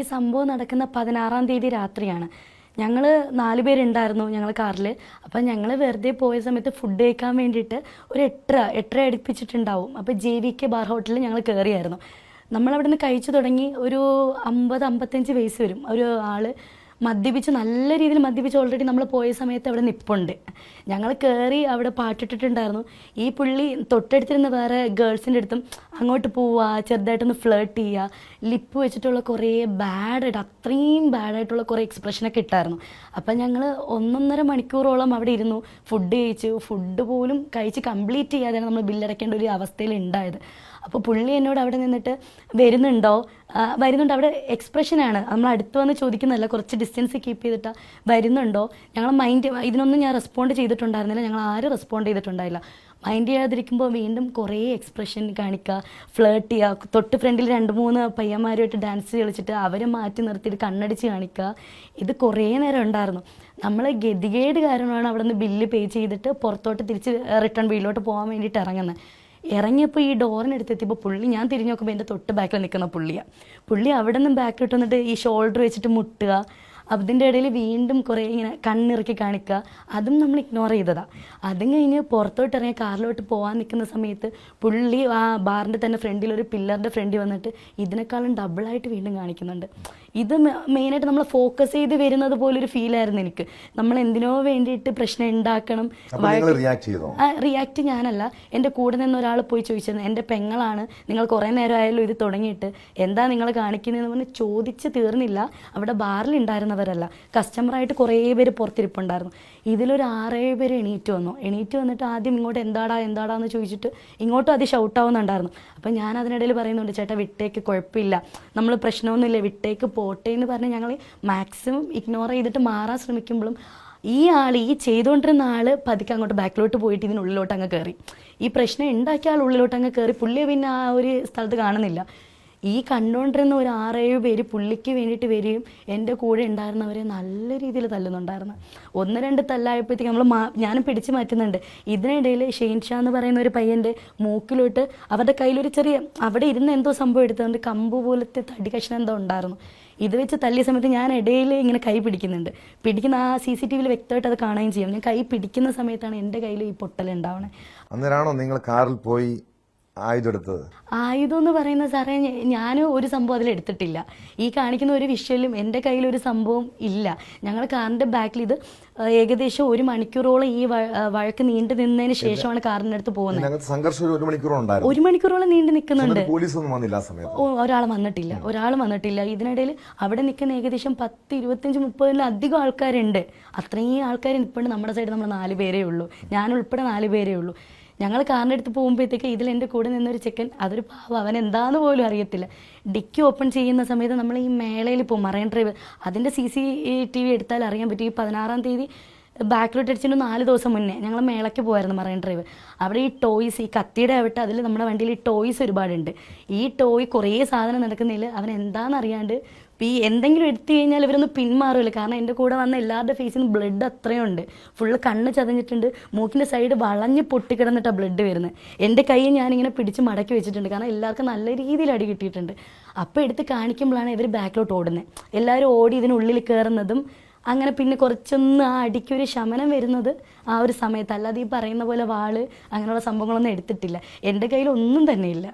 ഈ സംഭവം നടക്കുന്ന പതിനാറാം തീയതി രാത്രിയാണ്. ഞങ്ങൾ നാല് പേരുണ്ടായിരുന്നു ഞങ്ങൾ കാറിൽ അപ്പം ഞങ്ങൾ വെറുതെ പോയ സമയത്ത് ഫുഡ് കഴിക്കാൻ വേണ്ടിയിട്ട് ഒരു എട്ടര എട്ടര അടുപ്പിച്ചിട്ടുണ്ടാവും. അപ്പോൾ ജെ വി കെ ബാർ ഹോട്ടലിൽ ഞങ്ങൾ കയറിയായിരുന്നു നമ്മളവിടെ നിന്ന് കഴിച്ചു തുടങ്ങി ഒരു അമ്പത് അമ്പത്തഞ്ച് വയസ്സ് വരും. ഒരു ആൾ മദ്യപിച്ച് നല്ല രീതിയിൽ മദ്യപിച്ച് ഓൾറെഡി നമ്മൾ പോയ സമയത്ത് അവിടെ നിപ്പുണ്ട്. ഞങ്ങൾ കയറി അവിടെ പാട്ടിട്ടിട്ടുണ്ടായിരുന്നു. ഈ പുള്ളി തൊട്ടടുത്തിരുന്ന വേറെ ഗേൾസിന്റെ അടുത്തും അങ്ങോട്ട് പോവുക ചെറുതായിട്ടൊന്ന് ഫ്ലേർട്ട് ചെയ്യുക ലിപ്പ് വെച്ചിട്ടുള്ള കുറേ ബാഡായിട്ട് അത്രയും ബാഡായിട്ടുള്ള കുറേ എക്സ്പ്രഷനൊക്കെ ഇട്ടായിരുന്നു. അപ്പം ഞങ്ങൾ ഒന്നൊന്നര മണിക്കൂറോളം അവിടെ ഇരുന്നു ഫുഡ് കഴിച്ചു. ഫുഡ് പോലും കഴിച്ച് കംപ്ലീറ്റ് ചെയ്യാതെയാണ് നമ്മൾ ബില്ലടയ്ക്കേണ്ട ഒരു അവസ്ഥയിൽ ഉണ്ടായത് അപ്പോൾ പുള്ളി എന്നോട് അവിടെ നിന്നിട്ട് വരുന്നുണ്ടോ? വരുന്നുണ്ടോ. അവിടെ എക്സ്പ്രഷനാണ് നമ്മൾ അടുത്ത് വന്ന് ചോദിക്കുന്നതല്ല. കുറച്ച് ഡിസ്റ്റൻസ് കീപ്പ് ചെയ്തിട്ട്. വരുന്നുണ്ടോ? ഞങ്ങൾ മൈൻഡ് ഇതിനൊന്നും ഞാൻ റെസ്പോണ്ട് ചെയ്തിട്ടുണ്ടായിരുന്നില്ല. ഞങ്ങൾ ആരും റെസ്പോണ്ട് ചെയ്തിട്ടുണ്ടായില്ല. മൈൻഡ് ചെയ്യാതിരിക്കുമ്പോൾ വീണ്ടും കുറേ എക്സ്പ്രഷൻ കാണിക്കുക ഫ്ലേർട്ട് ചെയ്യുക തൊട്ട് ഫ്രണ്ടിൽ രണ്ട് മൂന്ന് പയ്യന്മാരുമായിട്ട് ഡാൻസ് കളിച്ചിട്ട് അവരെ മാറ്റി നിർത്തിയിട്ട് കണ്ണടിച്ച് കാണിക്കുക ഇത് കുറേ നേരം ഉണ്ടായിരുന്നു. നമ്മൾ ഗതികേട് കാരണമാണ് അവിടെ നിന്ന് ബില്ല് പേ ചെയ്തിട്ട് പുറത്തോട്ട് തിരിച്ച് റിട്ടേൺ വീട്ടിലോട്ട് പോകാൻ വേണ്ടിയിട്ട് ഇറങ്ങുന്നത് ഇറങ്ങിയപ്പോൾ ഈ ഡോറിനടുത്ത് എത്തിയപ്പോൾ പുള്ളി ഞാൻ തിരിഞ്ഞു നോക്കുമ്പോൾ എന്റെ തൊട്ട് ബാക്കിൽ നിൽക്കുന്ന പുള്ളിയാണ് പുള്ളി അവിടെ നിന്നും ബാക്കിലോട്ട് വന്നിട്ട് ഈ ഷോൾഡർ വെച്ചിട്ട് മുട്ടുക അതിന്റെ ഇടയിൽ വീണ്ടും കുറേ ഇങ്ങനെ കണ്ണിറക്കി കാണിക്കുക അതും നമ്മൾ ഇഗ്നോർ ചെയ്തതാണ് അതും കഴിഞ്ഞ് പുറത്തോട്ട് ഇറങ്ങി കാറിലോട്ട് പോകാൻ നിൽക്കുന്ന സമയത്ത് പുള്ളി ആ ബാറിന്റെ തന്നെ ഫ്രണ്ടിൽ ഒരു പില്ലറിന്റെ ഫ്രണ്ടിൽ വന്നിട്ട് ഇതിനേക്കാളും ഡബിളായിട്ട് വീണ്ടും കാണിക്കുന്നുണ്ട്. ഇത് മെയിനായിട്ട് നമ്മൾ ഫോക്കസ് ചെയ്ത് വരുന്നത് പോലൊരു ഫീലായിരുന്നു എനിക്ക്. നമ്മൾ എന്തിനോ വേണ്ടിയിട്ട് പ്രശ്നം ഉണ്ടാക്കണം റിയാക്ട് ഞാനല്ല. എന്റെ കൂടെ നിന്ന് ഒരാൾ പോയി ചോദിച്ചത് എന്റെ പെങ്ങളാണ്. നിങ്ങൾ കുറേ നേരം ആയാലും ഇത് തുടങ്ങിയിട്ട്. എന്താ നിങ്ങൾ കാണിക്കുന്നതെന്ന് പറഞ്ഞ് ചോദിച്ച് തീർന്നില്ല. അവിടെ ബാറിൽ ഉണ്ടായിരുന്നവരല്ല കസ്റ്റമറായിട്ട് കുറേ പേര് പുറത്തിരിപ്പുണ്ടായിരുന്നു. ഇതിലൊരു ആറേഴ് പേര് എണീറ്റ് വന്നു. എണീറ്റ് വന്നിട്ട് ആദ്യം ഇങ്ങോട്ട് എന്താടാ എന്താടാ എന്ന് ചോദിച്ചിട്ട് ഇങ്ങോട്ടും അത് ഷൗട്ട് ആവുന്നുണ്ടായിരുന്നു. അപ്പം ഞാൻ അതിനിടയിൽ പറയുന്നുണ്ട് ചേട്ടാ വിട്ടേക്ക് കുഴപ്പമില്ല. നമ്മൾ പ്രശ്നമൊന്നുമില്ല. വിട്ടേക്ക് പോട്ടെ എന്ന് പറഞ്ഞ് ഞങ്ങൾ മാക്സിമം ഇഗ്നോർ ചെയ്തിട്ട് മാറാൻ ശ്രമിക്കുമ്പോഴും ഈ ആൾ ഈ ചെയ്തുകൊണ്ടിരുന്ന ആൾ പതുക്കെ അങ്ങോട്ട് ബാക്കിലോട്ട് പോയിട്ട് ഇതിനുള്ളിലോട്ട് അങ്ങ് കയറി ഈ പ്രശ്നം ഉണ്ടാക്കിയ ആൾ ഉള്ളിലോട്ട് അങ്ങ് കയറി പുള്ളിയെ പിന്നെ ആ ഒരു സ്ഥലത്ത് കാണുന്നില്ല. ഈ കണ്ടുകൊണ്ടിരുന്ന ഒരു ആറേഴ് പേര് പുള്ളിക്ക് വേണ്ടിയിട്ട് വരികയും എന്റെ കൂടെ ഉണ്ടായിരുന്നവരെ നല്ല രീതിയിൽ തല്ലുന്നുണ്ടായിരുന്നു. ഒന്ന് രണ്ട് തല്ലായപ്പോഴത്തേക്ക് നമ്മൾ ഞാനും പിടിച്ചു മാറ്റുന്നുണ്ട്. ഇതിനിടയിൽ ഷെയ്ൻ ഷാ എന്ന് പറയുന്ന ഒരു പയ്യന്റെ മൂക്കിലോട്ട് അവരുടെ കയ്യിലൊരു ചെറിയ അവിടെ ഇരുന്ന് എന്തോ സംഭവം എടുത്തുകൊണ്ട് കമ്പ് പോലത്തെ തടി കഷ്ണം എന്തോ ഉണ്ടായിരുന്നു. ഇത് വെച്ച് തല്ലിയ സമയത്ത് ഞാൻ ഇടയിൽ ഇങ്ങനെ കൈ പിടിക്കുന്നുണ്ട്. പിടിക്കുന്ന ആ സി സി ടി വിയിൽ വ്യക്തമായിട്ട് അത് കാണുകയും ചെയ്യും. ഞാൻ കൈ പിടിക്കുന്ന സമയത്താണ് എന്റെ കയ്യിൽ ഈ പൊട്ടലുണ്ടാവണേ. അന്നേരമാണോ നിങ്ങൾ കാറിൽ പോയി ആയുധം എടുത്തത് ആയുധം എന്ന് പറയുന്ന സാറേ ഞാൻ ഒരു സംഭവം അതിൽ എടുത്തിട്ടില്ല ഈ കാണിക്കുന്ന ഒരു വിഷ്വലും എന്റെ കയ്യിൽ ഒരു സംഭവം ഇല്ല. ഞങ്ങൾ കാറിന്റെ ബാക്കിൽ ഇത് ഏകദേശം ഒരു മണിക്കൂറോളം ഈ വഴക്ക് നീണ്ടു നിന്നതിന് ശേഷമാണ് കാറിന്റെ അടുത്ത് പോകുന്നത് സംഘർഷം ഒരു മണിക്കൂർ ഒരു മണിക്കൂറോളം നീണ്ടു നിൽക്കുന്നുണ്ട്. വന്നില്ല ഒരാൾ വന്നിട്ടില്ല. ഒരാൾ വന്നിട്ടില്ല. ഇതിനിടയിൽ അവിടെ നിൽക്കുന്ന ഏകദേശം പത്ത് ഇരുപത്തഞ്ച് മുപ്പതിലധികം ആൾക്കാരുണ്ട്. അത്രയും ആൾക്കാർ ഇപ്പോഴും നമ്മുടെ സൈഡ് നമ്മൾ നാല് പേരേ ഉള്ളൂ. ഞാൻ ഉൾപ്പെടെ നാല് പേരേ ഉള്ളൂ. ഞങ്ങൾ കാറിന്റെ അടുത്ത് പോകുമ്പോഴത്തേക്ക് ഇതിൽ എന്റെ കൂടെ നിന്നൊരു ചെക്കൻ അതൊരു പാവം. അവൻ എന്താണെന്ന് പോലും അറിയത്തില്ല. ഡിക്കി ഓപ്പൺ ചെയ്യുന്ന സമയത്ത് നമ്മൾ ഈ മേളയിൽ പോകും മറൈൻ ഡ്രൈവ്. അതിന്റെ സി സി ടി വി എടുത്താൽ അറിയാൻ പറ്റും ഈ പതിനാറാം തീയതി ബാക്കിലോട്ട് അടിച്ചിട്ട് നാല് ദിവസം മുന്നേ ഞങ്ങൾ മേളയ്ക്ക് പോയായിരുന്നു മറൈൻ ഡ്രൈവ്. അവിടെ ഈ ടോയ്സ് ഈ കത്തിയുടെ ആവട്ടെ അതിൽ നമ്മുടെ വണ്ടിയിൽ ഈ ടോയ്സ് ഒരുപാടുണ്ട്. ഈ ടോയ് കുറേ സാധനം നടക്കുന്നതിൽ അവൻ എന്താണെന്ന് ഇപ്പം ഈ എന്തെങ്കിലും എടുത്തു കഴിഞ്ഞാൽ ഇവരൊന്ന് പിന്മാറില്ല കാരണം എന്റെ കൂടെ വന്ന എല്ലാവരുടെ ഫേസിൽ നിന്ന് ബ്ലഡ് അത്രയും ഉണ്ട് ഫുള്ള് കണ്ണ് ചതഞ്ഞിട്ടുണ്ട്. മൂക്കിന്റെ സൈഡ് വളഞ്ഞ് പൊട്ടിക്കിടന്നിട്ടാണ് ബ്ലഡ് വരുന്നത് എന്റെ കൈ ഞാനിങ്ങനെ പിടിച്ച് മടക്കി വെച്ചിട്ടുണ്ട്. കാരണം എല്ലാവർക്കും നല്ല രീതിയിൽ അടി കിട്ടിയിട്ടുണ്ട്. അപ്പോൾ എടുത്ത് കാണിക്കുമ്പോഴാണ് ഇവർ ബാക്കിലോട്ട് ഓടുന്നത് എല്ലാവരും ഓടി ഇതിനുള്ളിൽ കയറുന്നതും അങ്ങനെ പിന്നെ കുറച്ചൊന്ന് ആ അടിക്കൊരു ശമനം വരുന്നത് ആ ഒരു സമയത്ത്. അല്ലാതെ ഈ പറയുന്ന പോലെ വാൾ അങ്ങനെയുള്ള സംഭവങ്ങളൊന്നും എടുത്തിട്ടില്ല. എന്റെ കയ്യിൽ ഒന്നും തന്നെ ഇല്ല.